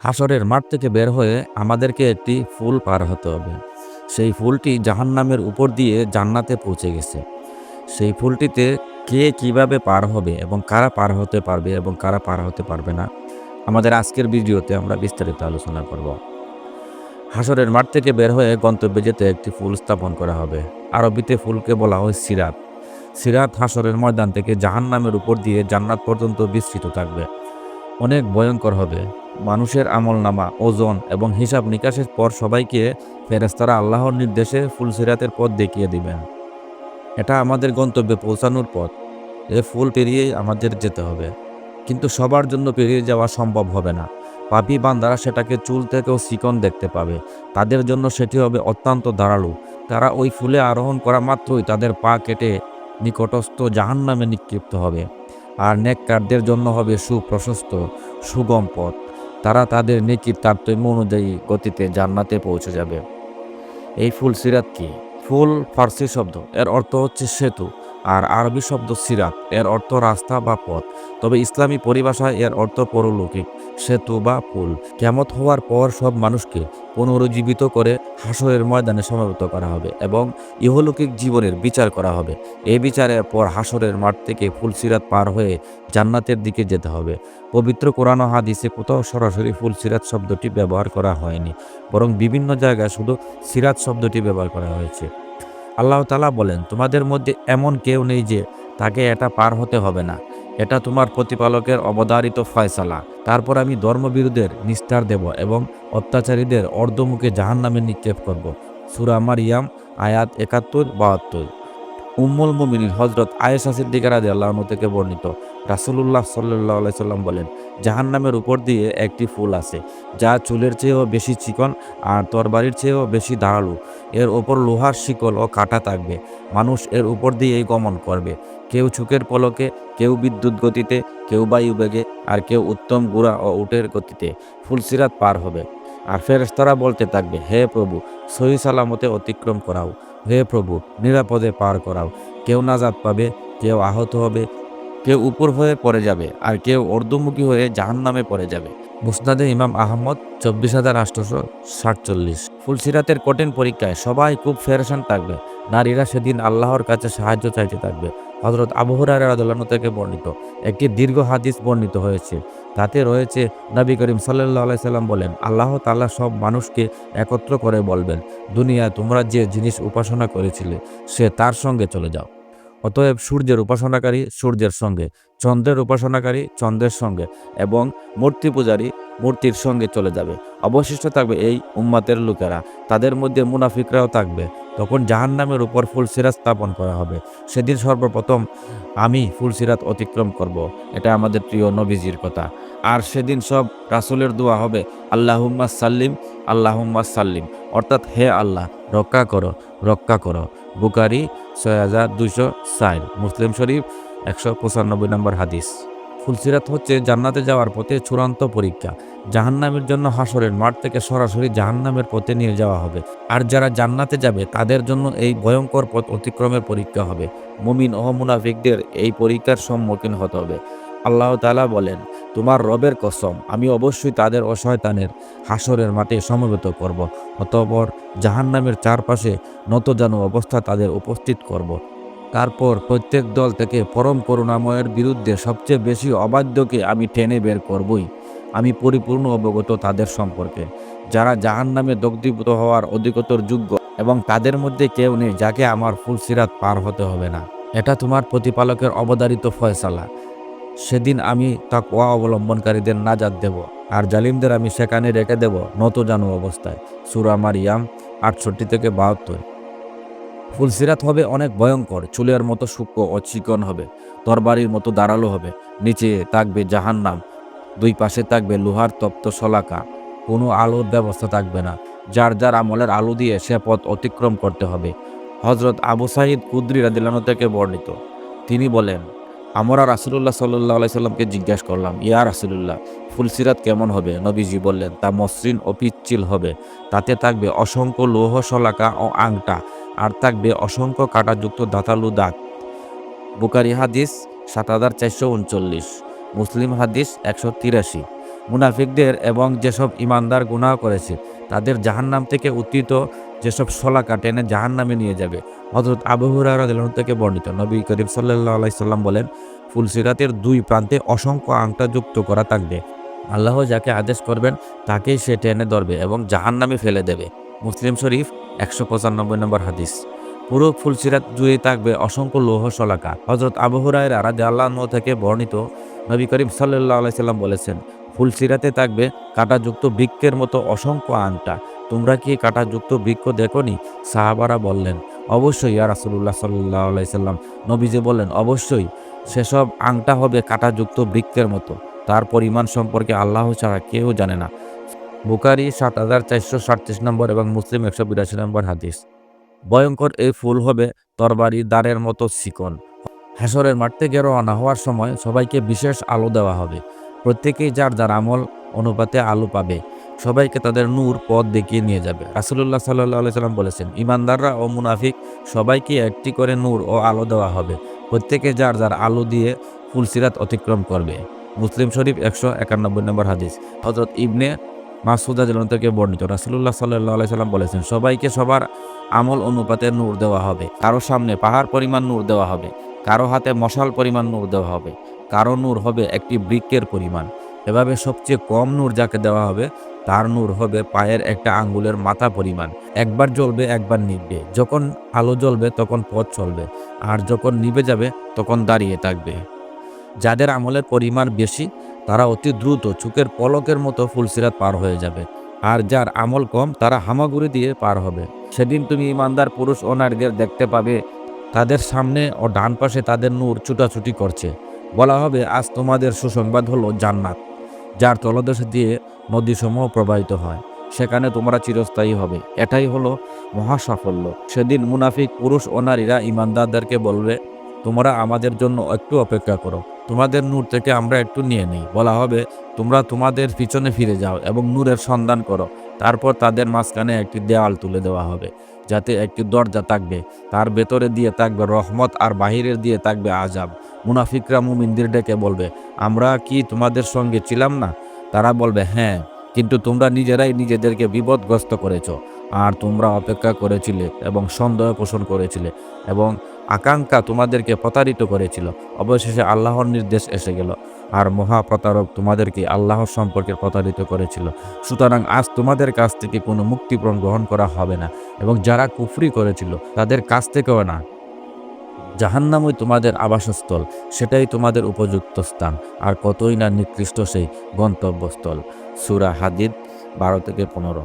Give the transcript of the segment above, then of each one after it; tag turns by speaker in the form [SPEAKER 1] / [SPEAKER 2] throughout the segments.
[SPEAKER 1] হাসরের মাঠ থেকে বের হয়ে আমাদেরকে একটি ফুল পার হতে হবে। সেই ফুলটি জাহান্নামের উপর দিয়ে জান্নাতে পৌঁছে গেছে। সেই ফুলটিতে কে কীভাবে পার হবে এবং কারা পার হতে পারবে এবং কারা পার হতে পারবে না, আমাদের আজকের ভিডিওতে আমরা বিস্তারিত আলোচনা করব। হাসরের মাঠ থেকে বের হয়ে গন্তব্যে যেতে একটি ফুল স্থাপন করা হবে। আরবিতে ফুলকে বলা হয় সিরাত। সিরাত হাসরের ময়দান থেকে জাহান্নামের উপর দিয়ে জান্নাত পর্যন্ত বিস্তৃত থাকবে। অনেক ভয়ঙ্কর হবে। মানুষের আমলনামা, ওজন এবং হিসাব নিকাশের পর সবাইকে ফেরেস্তারা আল্লাহর নির্দেশে ফুলসিরাতের পথ দেখিয়ে দিবেন। এটা আমাদের গন্তব্যে পৌঁছানোর পথ। এ ফুল পেরিয়েই আমাদের যেতে হবে। কিন্তু সবার জন্য পেরিয়ে যাওয়া সম্ভব হবে না। পাপি বান্দারা সেটাকে চুল থেকেও চিকন দেখতে পাবে। তাদের জন্য সেটি হবে অত্যন্ত ধারালো। তারা ওই ফুলে আরোহণ করা মাত্রই তাদের পা কেটে নিকটস্থ জাহান্নামে নিক্ষিপ্ত হবে। আর নেককারদের জন্য হবে সুপ্রশস্ত, সুগম পথ। তারা তাদের নেকির তারতম্য অনুযায়ী গতিতে জান্নাতে পৌঁছে যাবে। এই ফুল সিরাত কি? ফুল ফার্সি শব্দ, এর অর্থ হচ্ছে সেতু, আর আরবি শব্দ সিরাত, এর অর্থ রাস্তা বা পথ। তবে ইসলামী পরিভাষায় এর অর্থ পরলৌকিক, সেতু বা পুল কেমত হওয়ার পর সব মানুষকে পুনরুজ্জীবিত করে হাসরের ময়দানে সমাবেত করা হবে এবং ইহলৌকিক জীবনের বিচার করা হবে। এই বিচারের পর হাসরের মাঠ থেকে ফুলসিরাত পার হয়ে জান্নাতের দিকে যেতে হবে। পবিত্র কোরআন হাদিসে কোথাও সরাসরি ফুলসিরাত শব্দটি ব্যবহার করা হয়নি, বরং বিভিন্ন জায়গায় শুধু সিরাত শব্দটি ব্যবহার করা হয়েছে। আল্লাহ তালা বলেন, তোমাদের মধ্যে এমন কেউ নেই যে তাকে এটা পার হতে হবে না। এটা তোমার প্রতিপালকের অবদারিত ফয়সালা। তারপর আমি ধর্মবিরোধের নিস্তার দেব এবং অত্যাচারীদের অর্ধমুখে জাহান নামে নিক্ষেপ করব। সুরা মারিয়াম, আয়াত একাত্তর, বাহাত্তর। উম্মুল মুমিনিন হজরত আয়েশা সিদ্দিকার আদি আল্লাহ থেকে বর্ণিত। রাসুলুল্লাহ সাল্লাহ সাল্লাম বলেন, জাহান্নামের উপর দিয়ে একটি ফুল আছে, যা চুলের চেয়েও বেশি চিকন আর তরবারির চেয়েও বেশি ধারালো এর ওপর লোহার শিকল ও কাটা থাকবে। মানুষ এর উপর দিয়েই গমন করবে। কেউ চুকের পলকে, কেউ বিদ্যুৎ গতিতে, কেউ বায়ু বেগে, আর কেউ উত্তম গুড়া ও উটের গতিতে ফুলসিরাত পার হবে। আর ফেরেশতারা বলতে থাকবে, হে প্রভু, সহি সালামতে অতিক্রম করাও। হে প্রভু, নিরাপদে পার করাও। কেউ নাজাদ পাবে, কেউ আহত হবে, কেউ উপর হয়ে পড়ে যাবে, আর কেউ অর্ধমুখী হয়ে জাহান নামে পড়ে যাবে। মুসনাদে ইমাম আহমদ, চব্বিশ হাজার আটশোশো সাতচল্লিশ। ফুলসিরাতের কঠিন পরীক্ষায় সবাই খুব ফেরেশান থাকবে। নারীরা সেদিন আল্লাহর কাছে সাহায্য চাইতে থাকবে। হজরত আবহরার আদালন থেকে বর্ণিত। একটি দীর্ঘ হাদিস বর্ণিত হয়েছে। তাতে রয়েছে, নবী করিম সাল্লাহ সাল্লাম বলেন, আল্লাহ তাল্লাহ সব মানুষকে একত্র করে বলবেন, দুনিয়া তোমরা যে জিনিস উপাসনা করেছিলে, সে তার সঙ্গে চলে যাও। অতএব সূর্যের উপাসনাকারী সূর্যের সঙ্গে, চন্দ্রের উপাসনাকারী চন্দ্রের সঙ্গে এবং মূর্তি পূজারী মূর্তির সঙ্গে চলে যাবে। অবশিষ্ট থাকবে এই উম্মাতের লোকেরা। তাদের মধ্যে মুনাফিকরাও থাকবে। তখন জাহান্নামের উপর ফুলসিরাত স্থাপন করা হবে। সেদিন সর্বপ্রথম আমি ফুলসিরাত অতিক্রম করব। এটা আমাদের প্রিয় নবীজির কথা। আর সেদিন সব রাসুলের দোয়া হবে, আল্লাহুম্মা সাল্লিম আল্লাহুম্মা সাল্লিম। অর্থাৎ হে আল্লাহ, রক্ষা করো রক্ষা করো। বুকারি ছয় হাজার দুইশো ষাট, মুসলিম শরীফ একশো পঁচানব্বই নম্বর হাদিস। ফুলসিরাত হচ্ছে জান্নাতে যাওয়ার পথে চূড়ান্ত পরীক্ষা। জাহান্নামের জন্য হাসরের মাঠ থেকে সরাসরি জাহান্নামের পথে নিয়ে যাওয়া হবে। আর যারা জান্নাতে যাবে, তাদের জন্য এই ভয়ঙ্কর পথ অতিক্রমের পরীক্ষা হবে। মুমিন ও মুনাফিকদের এই পরীক্ষার সম্মুখীন হতে হবে। আল্লাহ তালা বলেন, তোমার রবের কসম, আমি অবশ্যই তাদের অশয়তানের হাসরের মাঠে সমবেত করব। অতঃপর জাহান্নামের চারপাশে নতজানু অবস্থা তাদের উপস্থিত করব। তারপর প্রত্যেক দল থেকে পরম করুণাময়ের বিরুদ্ধে সবচেয়ে বেশি অবাধ্যকে আমি টেনে বের করবই। আমি পরিপূর্ণ অবগত তাদের সম্পর্কে। যারা জাহান নামে দগ্ধীভূত হওয়ার অধিকতর যোগ্য এবং তাদের মধ্যে কেউ নেই যাকে আমার ফুলসিরাত পার হতে হবে না। এটা তোমার প্রতিপালকের অবদারিত ফয়সালা। সেদিন আমি তা কোয়া অবলম্বনকারীদের নাজাদ দেব আর জালিমদের আমি সেখানে রেখে দেব নত জানু অবস্থায়। সুরা মারিয়াম আটষট্টি থেকে বাহাত্তর। ফুলসিরাত হবে অনেক ভয়ঙ্কর, চুলের মতো সূক্ষ্ম ও চিকন হবে, তরবারির মতো দাঁড়াল হবে, নিচে থাকবে জাহান নাম দুই পাশে থাকবে লোহার তপ্ত শলাকা, কোনো আলোর ব্যবস্থা থাকবে না, যার যার আমলের আলো দিয়ে সে পথ অতিক্রম করতে হবে। হজরত আবু সাহিদ কুদ্রি রাদিলানো থেকে বর্ণিত। তিনি বলেন আমরা রাসুলুল্লাহ সাল্লাহ আলাইসাল্লামকে জিজ্ঞাসা করলাম, ইয়া রাসুলুল্লাহ, ফুলসিরাত কেমন হবে? নবীজি বললেন, তা মসৃণ ও পিচ্ছিল হবে। তাতে থাকবে অসংখ্য লৌহ শলাকা ও আংটা, আর থাকবে অসংখ্য কাঁটাযুক্ত দাঁতালু দাঁত। বুকারি হাদিস সাত হাজার চারশো উনচল্লিশ, মুসলিম হাদিস একশো তিরাশি। মুনাফিকদের এবং যেসব ইমানদার গুনাহ করেছে, তাদের জাহান্নাম থেকে উত্থিত যেসব শলাকা টেনে জাহান্নামে নিয়ে যাবে। হজরত আবু হুরায়রা রাদিয়াল্লাহু থেকে বর্ণিত, নবী করিম সাল্লাল্লাহু আলাইহি সাল্লাম বলেন ফুলসিরাতের দুই প্রান্তে অসংখ্য আংটা যুক্ত করা থাকবে। আল্লাহ যাকে আদেশ করবেন, তাকেই সে টেনে ধরবে এবং জাহান্নামে ফেলে দেবে। মুসলিম শরীফ, একশো পঁচানব্বই নম্বর হাদিস। পুরো ফুলসিরাত জুড়ে থাকবে অসংখ্য লৌহ শলাকা। হজরত আবু হুরায়রা রাদে আল্লাহ থেকে বর্ণিত, নবী করিম সাল্লাহ আলাইসাল্লাম বলেছেন ফুলসিরাতে থাকবে কাঁটাযুক্ত বৃক্ষের মতো অসংখ্য আংটা। তোমরা কি কাঁটাযুক্ত বৃক্ষ দেখনি? সাহাবারা বললেন, অবশ্যই ইয়া রাসুল্লাহ সাল্লাহ নবীজি বললেন, অবশ্যই, সেসব আংটা হবে কাঁটাযুক্ত বৃক্ষের মতো। তার পরিমাণ সম্পর্কে আল্লাহ ছাড়া কেউ জানে না। বুকারি সাত হাজার চারশো সাতত্রিশ নম্বর এবং মুসলিম একশো বিরাশি নম্বর হাদিস। ভয়ঙ্কর এই ফুল হবে তরবারি দ্বারের মতো চিকন হেসরের মাঠ থেকে রওনা হওয়ার সময় সবাইকে বিশেষ আলো দেওয়া হবে। প্রত্যেকেই যার যার আমল অনুপাতে আলো পাবে। সবাইকে তাদের নূর পথ দেখিয়ে নিয়ে যাবে। রাসুল্লাহ সাল্লাহ সাল্লাম বলেছেন ইমানদাররা ও মুনাফিক সবাইকে একটি করে নূর ও আলো দেওয়া হবে। প্রত্যেকে যার যার আলো দিয়ে ফুলসিরাত অতিক্রম করবে। মুসলিম শরীফ একশো একানব্বই নম্বর হাদিস। হজরত ইবনে মাসুদা জেলন থেকে বর্ণিত রাসুল্লাহ সাল্লাহ সাল্লাম বলেছেন, সবাইকে সবার আমল অনুপাতে নূর দেওয়া হবে। কারও সামনে পাহাড় পরিমাণ নূর দেওয়া হবে, কারও হাতে মশাল পরিমাণ নূর দেওয়া হবে। কারও নূর হবে একটি বৃক্ষের পরিমাণ। এভাবে সবচেয়ে কম নূর যাকে দেওয়া হবে, তার নূর হবে পায়ের একটা আঙ্গুলের মাথা পরিমাণ। একবার জ্বলবে, একবার নিববে যখন আলো জ্বলবে, তখন পথ চলবে। আর যখন নিভে যাবে, তখন দাঁড়িয়ে থাকবে। যাদের আমলের পরিমাণ বেশি, তারা অতি দ্রুত চুকের পলকের মতো ফুলসিরাত পার হয়ে যাবে। আর যার আমল কম, তারা হামাগুড়ি দিয়ে পার হবে। সেদিন তুমি ইমানদার পুরুষ ও নারীদের দেখতে পাবে, তাদের সামনে ও ডান পাশে তাদের নূর ছুটাছুটি করছে। বলা হবে, আজ তোমাদের সুসংবাদ হলো জান্নাত। যার তলদেশ দিয়ে নদীসমূহ প্রবাহিত হয়, সেখানে তোমরা চিরস্থায়ী হবে। এটাই হলো মহা সাফল্য সেদিন মুনাফিক, পুরুষ ও নারীরা ইমানদারদেরকে বলবে, তোমরা আমাদের জন্য একটু অপেক্ষা করো। তোমাদের নূর থেকে আমরা একটু নিয়ে নিই। বলা হবে, তোমরা তোমাদের পিছনে ফিরে যাও এবং নূরের সন্ধান করো। তারপর তাদের মাঝখানে একটি দেওয়াল তুলে দেওয়া হবে, যাতে একটি দরজা থাকবে। তার ভেতরে দিয়ে থাকবে রহমত আর বাহিরের দিয়ে থাকবে আজাব মুনাফিকরা মুমিনদের ডেকে বলবে, আমরা কি তোমাদের সঙ্গে ছিলাম না? তারা বলবে হ্যাঁ কিন্তু তোমরা নিজেরাই নিজেদেরকে বিপদগ্রস্ত করেছ, আর তোমরা অপেক্ষা করেছিলে এবং সন্দেহ পোষণ করেছিলে এবং আকাঙ্ক্ষা তোমাদেরকে প্রতারিত করেছিল। অবশেষে আল্লাহর নির্দেশ এসে গেল, আর মহাপ্রতারক তোমাদেরকে আল্লাহর সম্পর্কে প্রতারিত করেছিল। সুতরাং আজ তোমাদের কাছ থেকে কোনো মুক্তিপণ গ্রহণ করা হবে না এবং যারা কুফরি করেছিল তাদের কাছ থেকেও না। জাহান্নামই তোমাদের আবাসস্থল, সেটাই তোমাদের উপযুক্ত স্থান, আর কতই না নিকৃষ্ট সেই গন্তব্যস্থল। সুরা হাদিদ বারো থেকে পনেরো।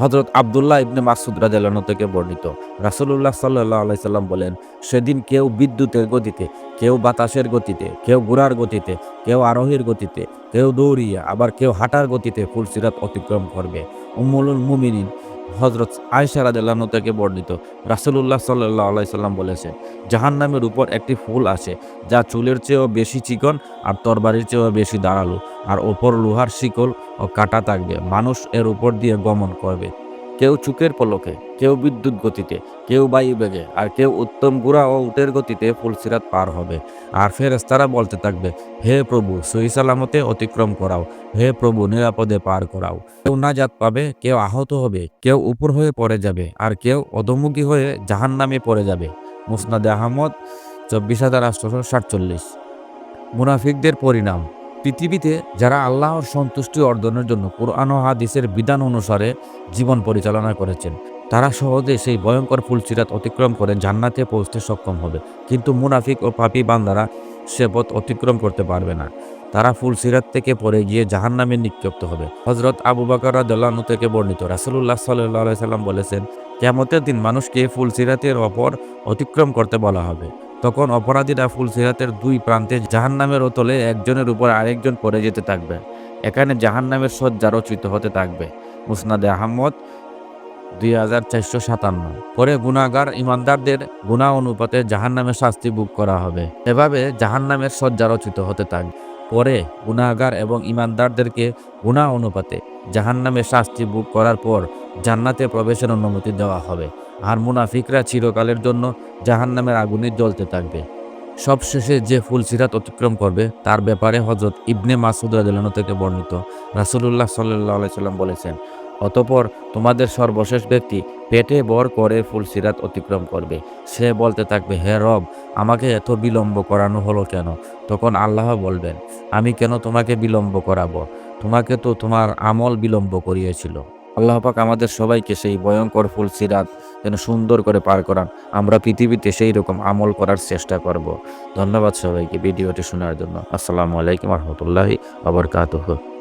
[SPEAKER 1] হজরত আবদুল্লাহ ইবনে মাসুদ রাজালানো থেকে বর্ণিত রাসুল্লাহ সাল্লাহ আলাইসাল্লাম বলেন, সেদিন কেউ বিদ্যুতের গতিতে, কেউ বাতাসের গতিতে, কেউ ঘোড়ার গতিতে, কেউ আরোহীর গতিতে, কেউ দৌড়িয়ে, আবার কেউ হাঁটার গতিতে ফুলসিরাত অতিক্রম করবে। উম্মুলুল মুমিনিন হজরত আয়সা রাজাল্লাহ থেকে বর্ণিত। রাসুল্লাহ সাল্লাহ বলেছেন বলেছে, জাহান্নামের উপর একটি ফুল আছে, যা চুলের চেয়েও বেশি চিকন আর তরবারির চেয়েও বেশি দাঁড়াল। আর ওপর লোহার শিকল ও কাটা থাকবে। মানুষ এর উপর দিয়ে গমন করবে। কেউ চুকের পলকে, কেউ বিদ্যুৎ গতিতে, কেউ বায়ু বেগে, আর কেউ উত্তম গুড়া ও উটের গতিতে ফুলসিরাত পার হবে। আর ফেরেস্তারা বলতে থাকবে, হে প্রভু, সহি সালামতে অতিক্রম করাও। হে প্রভু, নিরাপদে পার করাও। কেউ নাজাত পাবে, কেউ আহত হবে, কেউ উপর হয়ে পড়ে যাবে, আর কেউ অধমুখী হয়ে জাহান নামে পড়ে যাবে। মুসনাদে আহমদ, চব্বিশ হাজার আটশোশো সাতচল্লিশ। মুনাফিকদের পরিণাম। পৃথিবীতে যারা আল্লাহর সন্তুষ্টি অর্জনের জন্য কোরআন ও হাদিসের বিধান অনুসারে জীবন পরিচালনা করেছেন, তারা সহজে সেই ভয়ঙ্কর ফুলচিরাত অতিক্রম করে জান্নাতে পৌঁছতে সক্ষম হবে। কিন্তু মুনাফিক ও পাপি বান্দারা সে পথ অতিক্রম করতে পারবে না। তারা ফুলসিরাত থেকে পড়ে গিয়ে জাহান্নামে নিক্ষিপ্ত হবে। হজরত আবু বাকর দল্লাহনু থেকে বর্ণিত রাসুল্লাহ সাল্লাহ সাল্লাম বলেছেন কেমতের দিন মানুষকে ফুলসিরাতের অপর অতিক্রম করতে বলা হবে। তখন অপরাধীরা ফুলসিরাতের দুই প্রান্তে জাহান্নামের ওতলে একজনের উপর আরেকজন পড়ে যেতে থাকবে। এখানে জাহান্নামের সজ্জা রচিত হতে থাকবে। মুসনাদে আহমদ, দুই হাজার চারশো সাতান্ন। পরে গুণাগার ইমানদারদের গুণা অনুপাতে জাহান্নামের শাস্তি বুক করা হবে। এভাবে জাহান্নামের সজ্জা রচিত হতে থাকবে। পরে গুণাগার এবং ইমানদারদেরকে গুণা অনুপাতে জাহান্নামের শাস্তি বুক করার পর জান্নাতে প্রবেশের অনুমতি দেওয়া হবে। আর মুনাফিকরা চিরকালের জন্য জাহান্নামের আগুনে জ্বলতে থাকবে। সবশেষে যে ফুল সিরাত অতিক্রম করবে, তার ব্যাপারে হজরত ইবনে মাসুদ রাদিয়াল্লাহু থেকে বর্ণিত রাসূলুল্লাহ আলাইহি সাল্লাম বলেছেন, অতপর তোমাদের সর্বশেষ ব্যক্তি পেটে বর করে ফুল সিরাত অতিক্রম করবে। সে বলতে থাকবে, হে রব, আমাকে এত বিলম্ব করানো হলো কেন? তখন আল্লাহ বলবেন, আমি কেন তোমাকে বিলম্ব করাবো? তোমাকে তো তোমার আমল বিলম্ব করিয়েছিল। আল্লাহ পাক আমাদের সবাইকে সেই ভয়ঙ্কর ফুল সিরাত যেন সুন্দর করে পার করান। আমরা পৃথিবীতে সেই রকম আমল করার চেষ্টা করব। ধন্যবাদ সবাইকে ভিডিওটি শোনার জন্য। আসসালামু আলাইকুম রহমতুল্লাহি আবরকাতুহ